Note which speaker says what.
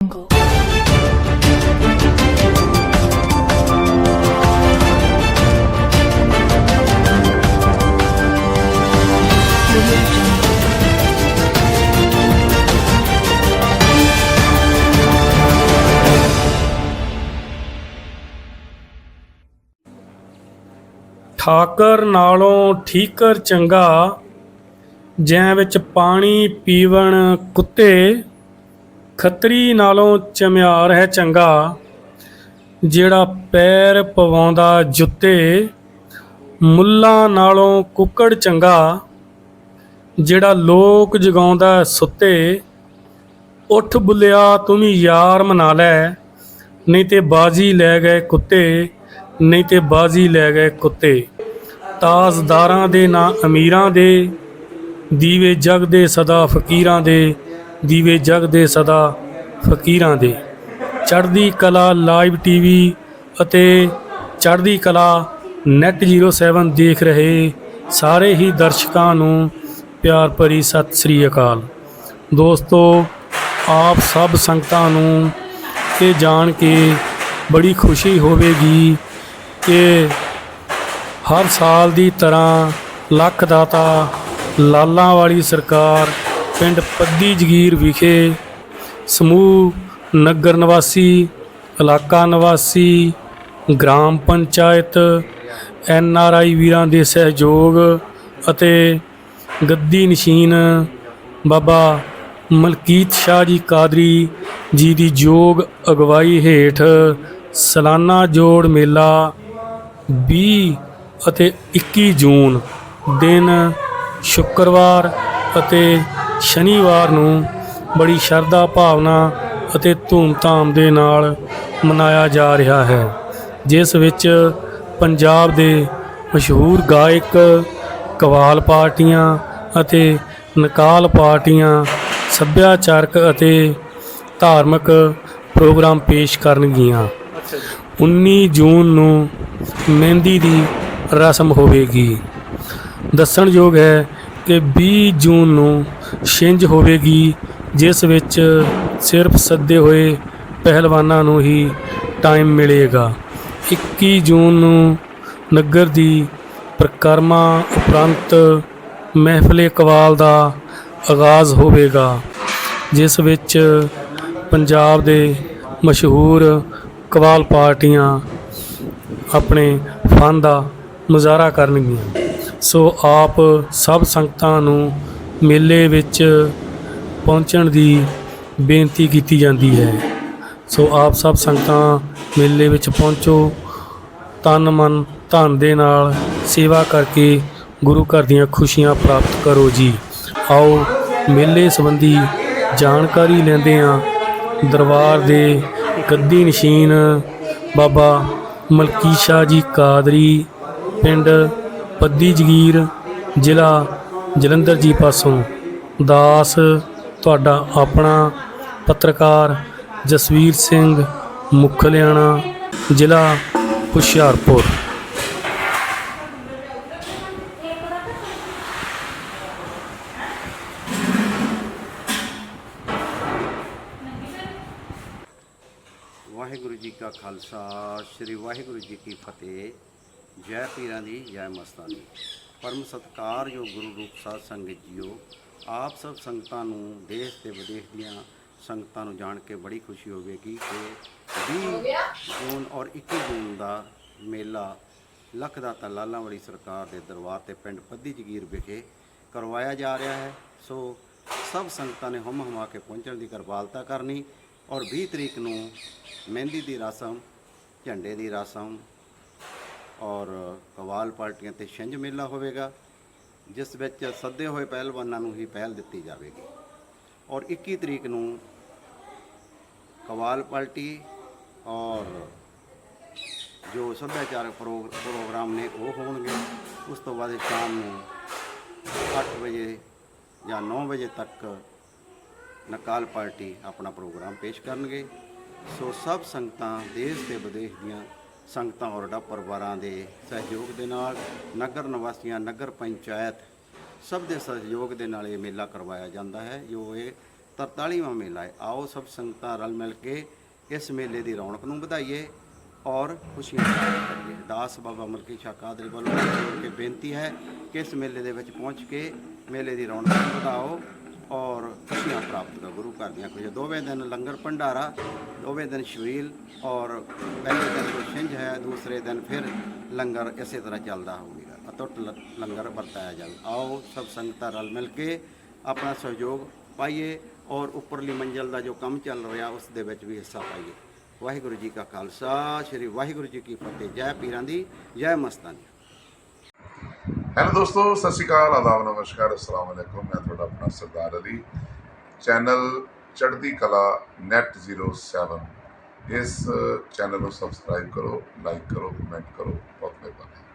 Speaker 1: jungle.
Speaker 2: ਠਾਕਰ ਨਾਲੋਂ ਠੀਕਰ ਚੰਗਾ ਜੈ ਵਿੱਚ ਪਾਣੀ ਪੀਵਣ ਕੁੱਤੇ ਖੱਤਰੀ ਨਾਲੋਂ ਚਮਿਆਰ ਹੈ ਚੰਗਾ, ਜਿਹੜਾ ਪੈਰ ਪਵਾਉਂਦਾ ਜੁੱਤੇ, ਮੁੱਲਾਂ ਨਾਲੋਂ ਕੁੱਕੜ ਚੰਗਾ, ਜਿਹੜਾ ਲੋਕ ਜਗਾਉਂਦਾ ਸੁੱਤੇ, ਉੱਠ ਬੁੱਲਿਆ ਤੂੰ ਵੀ ਯਾਰ ਮਨਾ ਲੈ, ਨਹੀਂ ਤੇ ਬਾਜੀ ਲੈ ਗਏ ਕੁੱਤੇ, ਨਹੀਂ ਤੇ ਬਾਜੀ ਲੈ ਗਏ ਕੁੱਤੇ। ਤਾਜ਼ਦਾਰਾਂ ਦੇ ਨਾ ਅਮੀਰਾਂ ਦੇ, ਦੀਵੇ ਜਗ ਦੇ ਸਦਾ ਫਕੀਰਾਂ ਦੇ ਦੀਵੇ ਜਗ ਦੇ ਸਦਾ ਫਕੀਰਾਂ ਦੇ। ਚੜ੍ਹਦੀ ਕਲਾ ਲਾਈਵ ਟੀਵੀ ਅਤੇ ਚੜ੍ਹਦੀ ਕਲਾ ਨੈਟ 07 ਦੇਖ ਰਹੇ ਸਾਰੇ ਹੀ ਦਰਸ਼ਕਾਂ ਨੂੰ ਪਿਆਰ ਭਰੀ ਸਤਿ ਸ੍ਰੀ ਅਕਾਲ। ਦੋਸਤੋ, ਆਪ ਸਭ ਸੰਗਤਾਂ ਨੂੰ ਇਹ ਜਾਣ ਕੇ ਬੜੀ ਖੁਸ਼ੀ ਹੋਵੇਗੀ ਕਿ ਹਰ ਸਾਲ ਦੀ ਤਰ੍ਹਾਂ ਲੱਖ ਦਾਤਾ ਲਾਲਾਂ ਵਾਲੀ ਸਰਕਾਰ ਪਿੰਡ ਪੱਦੀ ਜਗੀਰ ਵਿਖੇ ਸਮੂਹ ਨਗਰ ਨਿਵਾਸੀ, ਇਲਾਕਾ ਨਿਵਾਸੀ, ਗ੍ਰਾਮ ਪੰਚਾਇਤ, ਐਨ ਆਰ ਆਈ ਵੀਰਾਂ ਦੇ ਸਹਿਯੋਗ ਅਤੇ ਗੱਦੀ ਨਸ਼ੀਨ ਬਾਬਾ ਮਲਕੀਤ ਸ਼ਾਹ ਜੀ ਕਾਦਰੀ ਜੀ ਦੀ ਯੋਗ ਅਗਵਾਈ ਹੇਠ ਸਾਲਾਨਾ ਜੋੜ ਮੇਲਾ 20 ਅਤੇ 21 ਜੂਨ ਦਿਨ ਸ਼ੁੱਕਰਵਾਰ ਅਤੇ ਸ਼ਨੀਵਾਰ ਨੂੰ ਬੜੀ ਸ਼ਰਧਾ ਭਾਵਨਾ ਅਤੇ ਧੂਮਧਾਮ ਦੇ ਨਾਲ ਮਨਾਇਆ ਜਾ ਰਿਹਾ ਹੈ, ਜਿਸ ਵਿੱਚ ਪੰਜਾਬ ਦੇ ਮਸ਼ਹੂਰ ਗਾਇਕ, ਕਵਾਲ ਪਾਰਟੀਆਂ ਅਤੇ ਨਕਾਲ ਪਾਰਟੀਆਂ, ਸੱਭਿਆਚਾਰਕ ਅਤੇ ਧਾਰਮਿਕ ਪ੍ਰੋਗਰਾਮ ਪੇਸ਼ ਕਰਨਗੀਆਂ। 19 ਜੂਨ ਨੂੰ ਮਹਿੰਦੀ ਦੀ ਰਸਮ ਹੋਵੇਗੀ। ਦੱਸਣਯੋਗ ਹੈ ਕਿ 20 ਜੂਨ ਨੂੰ ਛਿੰਝ ਹੋਵੇਗੀ, ਜਿਸ ਵਿੱਚ ਸਿਰਫ ਸੱਦੇ ਹੋਏ ਪਹਿਲਵਾਨਾਂ ਨੂੰ ਹੀ ਟਾਈਮ ਮਿਲੇਗਾ। 21 ਜੂਨ ਨੂੰ ਨਗਰ ਦੀ ਪ੍ਰਕਰਮਾ ਉਪਰੰਤ ਮਹਿਫਲੇ ਕਵਾਲ ਦਾ ਆਗਾਜ਼ ਹੋਵੇਗਾ, ਜਿਸ ਵਿੱਚ ਪੰਜਾਬ ਦੇ ਮਸ਼ਹੂਰ ਕਵਾਲ ਪਾਰਟੀਆਂ ਆਪਣੇ ਫਨ ਦਾ ਮੁਜ਼ਾਹਰਾ ਕਰਨਗੀਆਂ। ਸੋ ਆਪ ਸਭ ਸੰਗਤਾਂ ਨੂੰ ਮੇਲੇ ਵਿੱਚ ਪਹੁੰਚਣ ਦੀ ਬੇਨਤੀ ਕੀਤੀ ਜਾਂਦੀ ਹੈ। ਸੋ ਆਪ ਸਭ ਸੰਗਤਾਂ ਮੇਲੇ ਵਿੱਚ ਪਹੁੰਚੋ। ਤਨ ਮਨ ਧਨ ਦੇ ਨਾਲ ਸੇਵਾ ਕਰਕੇ ਗੁਰੂ ਘਰ ਦੀਆਂ ਖੁਸ਼ੀਆਂ ਪ੍ਰਾਪਤ ਕਰੋ ਜੀ। ਆਓ ਮੇਲੇ ਸੰਬੰਧੀ ਜਾਣਕਾਰੀ ਲੈਂਦੇ ਹਾਂ। ਦਰਬਾਰ ਦੇ ਗੱਦੀ ਨਸ਼ੀਨ ਬਾਬਾ ਮਲਕੀਸ਼ਾ ਜੀ ਕਾਦਰੀ, ਪਿੰਡ ਬੱਦੀ ਜਗੀਰ ਜ਼ਿਲ੍ਹਾ ਜਲੰਧਰ ਜੀ ਪਾਸੋਂ। ਦਾਸ, ਤੁਹਾਡਾ ਆਪਣਾ ਪੱਤਰਕਾਰ ਜਸਵੀਰ ਸਿੰਘ ਮੁਖਲਿਆਣਾ, ਜ਼ਿਲ੍ਹਾ ਹੁਸ਼ਿਆਰਪੁਰ।
Speaker 3: ਵਾਹਿਗੁਰੂ ਜੀ ਕਾ ਖਾਲਸਾ, ਸ੍ਰੀ ਵਾਹਿਗੁਰੂ ਜੀ ਕੀ ਫਤਿਹ। ਜੈ ਪੀਰਾਂ ਦੀ ਜੈ ਮਸਤਾਂ ਦੀ। ਪਰਮ ਸਤਿਕਾਰਯੋਗ ਗੁਰੂ ਰੂਪ ਸਾਧ ਸੰਗਤ ਜੀਓ ਆਪ ਸਭ ਸੰਗਤਾਂ ਨੂੰ ਦੇਸ਼ ਤੇ ਵਿਦੇਸ਼ ਦੀਆਂ ਸੰਗਤਾਂ ਨੂੰ ਜਾਣ ਕੇ ਬੜੀ ਖੁਸ਼ੀ ਹੋਵੇਗੀ ਕਿ 20 ਜੂਨ ਔਰ 21 ਜੂਨ ਦਾ ਮੇਲਾ ਲੱਖ ਦਾਤਾ ਲਾਲਾਂ ਵਾਲੀ ਸਰਕਾਰ ਦੇ ਦਰਬਾਰ ਤੇ ਪਿੰਡ ਪੱਦੀ ਜਗੀਰ ਵਿਖੇ ਕਰਵਾਇਆ ਜਾ ਰਿਹਾ ਹੈ। ਸੋ ਸਭ ਸੰਗਤਾਂ ਨੇ ਹਮ ਹਮਾ ਕੇ ਪਹੁੰਚਣ ਦੀ ਕਿਰਪਾਲਤਾ ਕਰਨੀ ਔਰ 20 ਤਰੀਕ ਨੂੰ ਮਹਿੰਦੀ ਦੀ ਰਸਮ ਝੰਡੇ ਦੀ ਰਸਮ ਔਰ ਕਵਾਲ ਪਾਰਟੀਆਂ ਤੇ ਛਿੰਝ ਮੇਲਾ ਹੋਵੇਗਾ, ਜਿਸ ਵਿੱਚ ਸੱਦੇ ਹੋਏ ਪਹਿਲਵਾਨਾਂ ਨੂੰ ਹੀ ਪਹਿਲ ਦਿੱਤੀ ਜਾਵੇਗੀ। ਔਰ 21 ਤਰੀਕ ਨੂੰ ਕਵਾਲ ਪਾਰਟੀ ਔਰ ਜੋ ਸੱਭਿਆਚਾਰਕ ਪ੍ਰੋ- ਪ੍ਰੋਗਰਾਮ ਨੇ ਉਹ ਹੋਣਗੇ, ਉਸ ਤੋਂ ਬਾਅਦ ਸ਼ਾਮ ਨੂੰ 8 ਵਜੇ ਜਾਂ 9 ਵਜੇ ਤੱਕ ਨਕਾਲ ਪਾਰਟੀ ਆਪਣਾ ਪ੍ਰੋਗਰਾਮ ਪੇਸ਼ ਕਰਨਗੇ। ਸੋ ਸਭ ਸੰਗਤਾਂ ਦੇਸ਼ ਤੇ ਵਿਦੇਸ਼ ਦੀਆਂ ਸੰਗਤਾਂ ਔਰਡਾ ਪਰਿਵਾਰਾਂ ਦੇ ਸਹਿਯੋਗ ਦੇ ਨਾਲ ਨਗਰ ਨਿਵਾਸੀਆਂ, ਨਗਰ ਪੰਚਾਇਤ ਸਭ ਦੇ ਸਹਿਯੋਗ ਦੇ ਨਾਲ ਇਹ ਮੇਲਾ ਕਰਵਾਇਆ ਜਾਂਦਾ ਹੈ, ਜੋ ਇਹ 43ਵਾਂ ਮੇਲਾ ਹੈ। ਆਓ ਸਭ ਸੰਗਤਾਂ ਰਲ ਮਿਲ ਕੇ ਇਸ ਮੇਲੇ ਦੀ ਰੌਣਕ ਨੂੰ ਵਧਾਈਏ ਔਰ ਖੁਸ਼ੀਆਂ ਕਰੀਏ ਦਾਸ ਬਾਬਾ ਮਲਕੀ ਸ਼ਾਹ ਕਾਦਰੀ ਵੱਲੋਂ ਜੋੜ ਕੇ ਬੇਨਤੀ ਹੈ ਕਿ ਇਸ ਮੇਲੇ ਦੇ ਵਿੱਚ ਪਹੁੰਚ ਕੇ ਮੇਲੇ ਦੀ ਰੌਣਕ ਨੂੰ ਵਧਾਓ। ਔਰ ਖੁਸ਼ੀਆਂ ਪ੍ਰਾਪਤ ਕਰੋ ਗੁਰੂ ਘਰ ਦੀਆਂ ਖੁਸ਼ੀਆਂ। ਦੋਵੇਂ ਦਿਨ ਲੰਗਰ ਭੰਡਾਰਾ, ਦੋਵੇਂ ਦਿਨ ਸ਼ਵੀਲ ਔਰ ਪਹਿਲੇ ਦਿਨ ਜੋ ਛਿੰਝ ਹੈ, ਦੂਸਰੇ ਦਿਨ ਫਿਰ ਲੰਗਰ ਇਸੇ ਤਰ੍ਹਾਂ ਚੱਲਦਾ ਹੋਵੇਗਾ ਅਟੁੱਟ ਲ- ਲੰਗਰ ਵਰਤਾਇਆ ਜਾਵੇ ਆਓ ਸਭ ਸੰਗਤਾਂ ਰਲ ਮਿਲ ਕੇ ਆਪਣਾ ਸਹਿਯੋਗ ਪਾਈਏ ਔਰ ਉੱਪਰਲੀ ਮੰਜ਼ਲ ਦਾ ਜੋ ਕੰਮ ਚੱਲ ਰਿਹਾ, ਉਸ ਦੇ ਵਿੱਚ ਵੀ ਹਿੱਸਾ ਪਾਈਏ। ਵਾਹਿਗੁਰੂ ਜੀ ਕਾ ਖਾਲਸਾ, ਸ੍ਰੀ ਵਾਹਿਗੁਰੂ ਜੀ ਕੀ ਫਤਿਹ। ਜੈ ਪੀਰਾਂ ਦੀ, ਜੈ ਮਸਤਾਨੀ।
Speaker 4: ਹੈਲੋ ਦੋਸਤੋ, ਸਤਿ ਸ਼੍ਰੀ ਅਕਾਲ, ਆਦਾਬ, ਨਮਸਕਾਰ, ਅਸਲਾਮ ਅਲੈਕੁਮ। ਮੈਂ ਤੁਹਾਡਾ ਆਪਣਾ ਸਰਦਾਰ ਅਲੀ। ਚੈਨਲ ਚੜ੍ਹਦੀ ਕਲਾ ਨੈਟ 07 ਇਸ ਚੈਨਲ ਨੂੰ ਸਬਸਕ੍ਰਾਈਬ ਕਰੋ, ਲਾਈਕ ਕਰੋ, ਕਮੈਂਟ ਕਰੋ। ਬਹੁਤ ਮਿਹਰਬਾਨੀ।